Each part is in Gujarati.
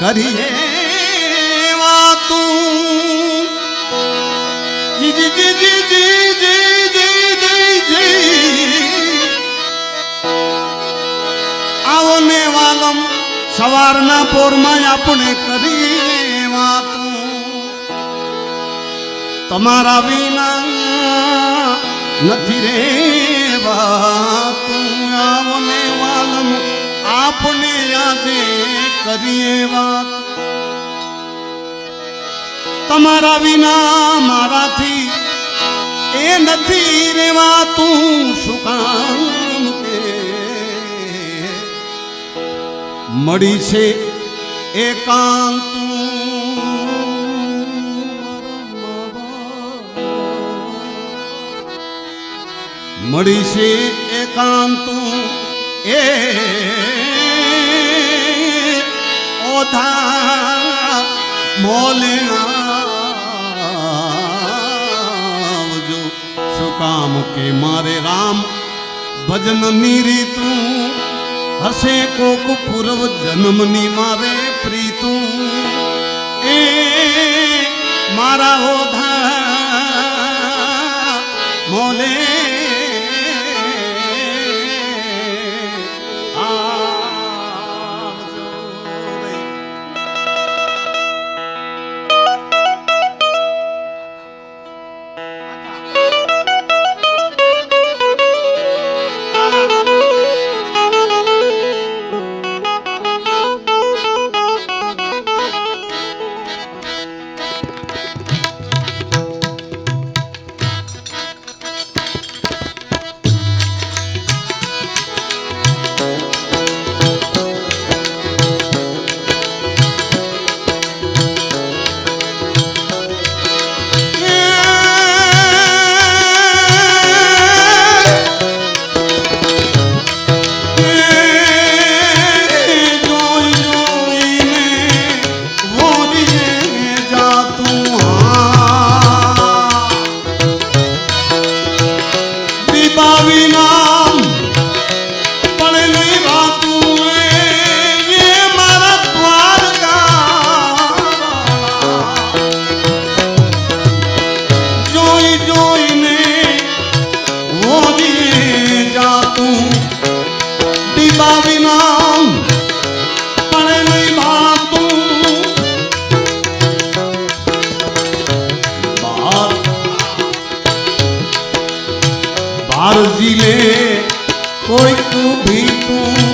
કરીએ વાતું. જી સવારના પોરમાં આપણે કરીએ વાતું. તમારા વિના નથી રે વાતું. આવને વાલમ આપણે આજે કરીએ વાત. તમારા વિના મારાથી એ નથી રેવાતું શું કામ મળી છે એકાંતું. મળી છે એકાંતું. એ था जो सुकाम के मारे राम भजन नीरी तू हसे को कुपुरव जन्म नी मारे प्रीतू ए मारा होधा मोले আর জিলে কই তুমি তুমি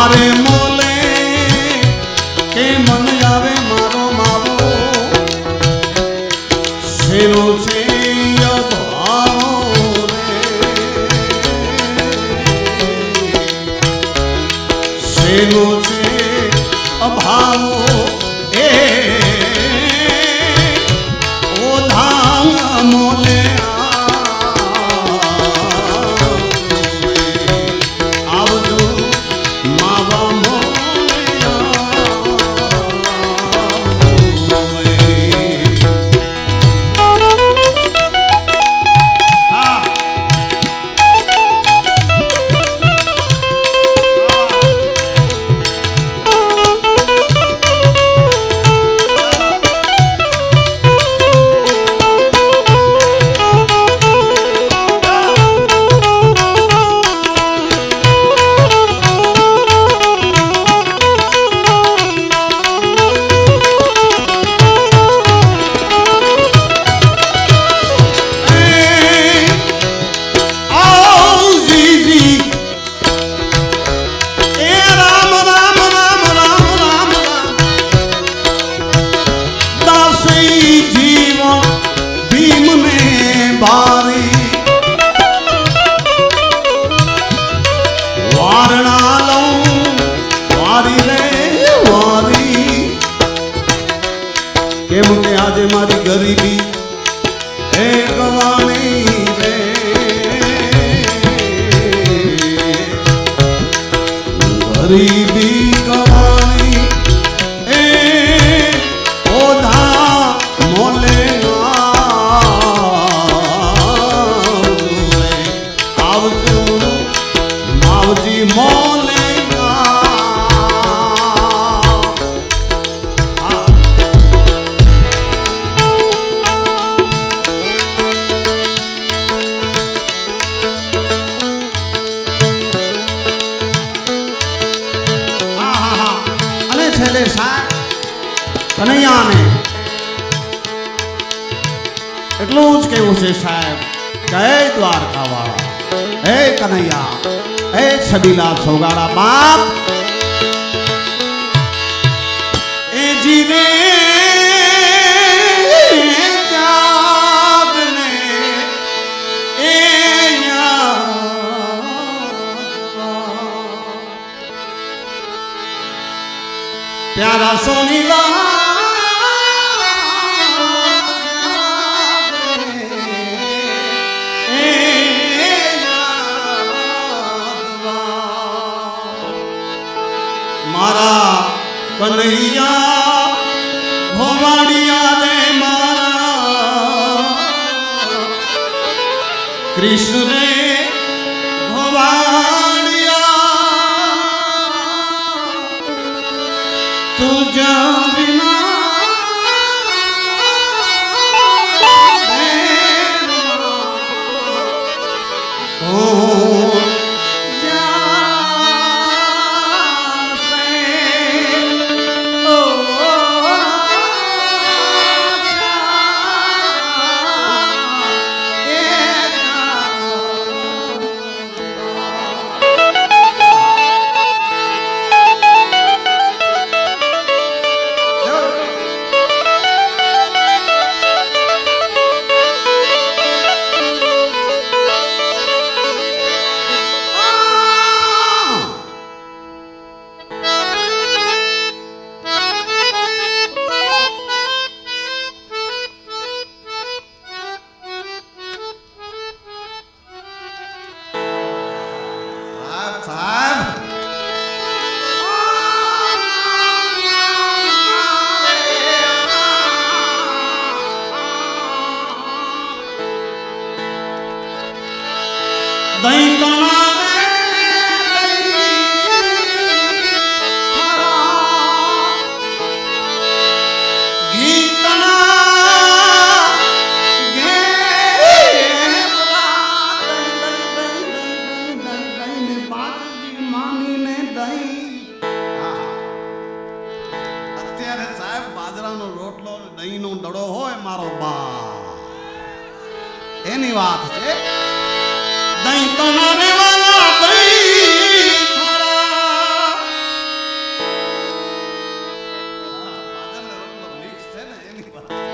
তোমারে মন அறிவி છે સાહેબ જય દ્વારકાવાળા હે કનૈયા હે છબીલા સોગાડા બાપ એ જીવે જાગને એ યાદ प्यारा सोनीला કનૈયા ભોવાડિયા રે મારા. કૃષ્ણ સાહેબ સાહેબ દહીં એની વાત છે દહીં તમારે વાલા દહીં થોડા. હા, બાજરાનો રોટલો mix છે ને એની વાત.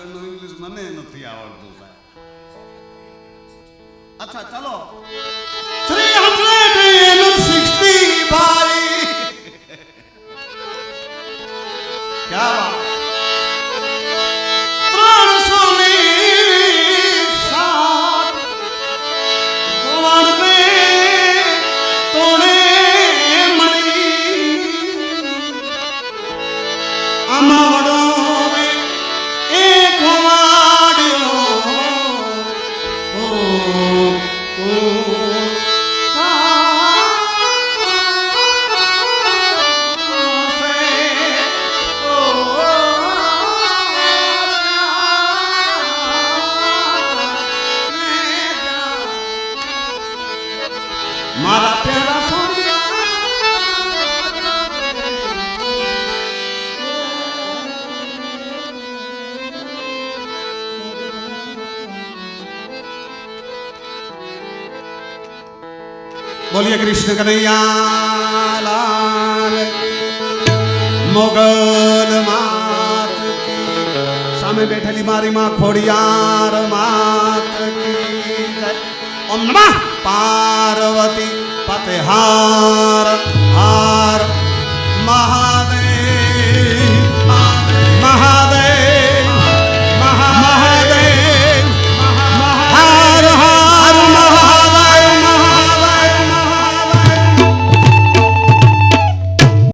આગળનું ઇંગ્લિશ મને નથી આવડતું સાહેબ અચ્છા ચલો. થ્રી હંડ્રેડ સિક્સટી ભાઈ ક્યાં મારા પ્યારા બોલીએ કૃષ્ણ કનૈયા લાલ, મોગલ માત સામે બેઠેલી મારી માં ખોડિયાર માત કી નમઃ! પાર્વતી પતે હાર હાર મહાદેવ.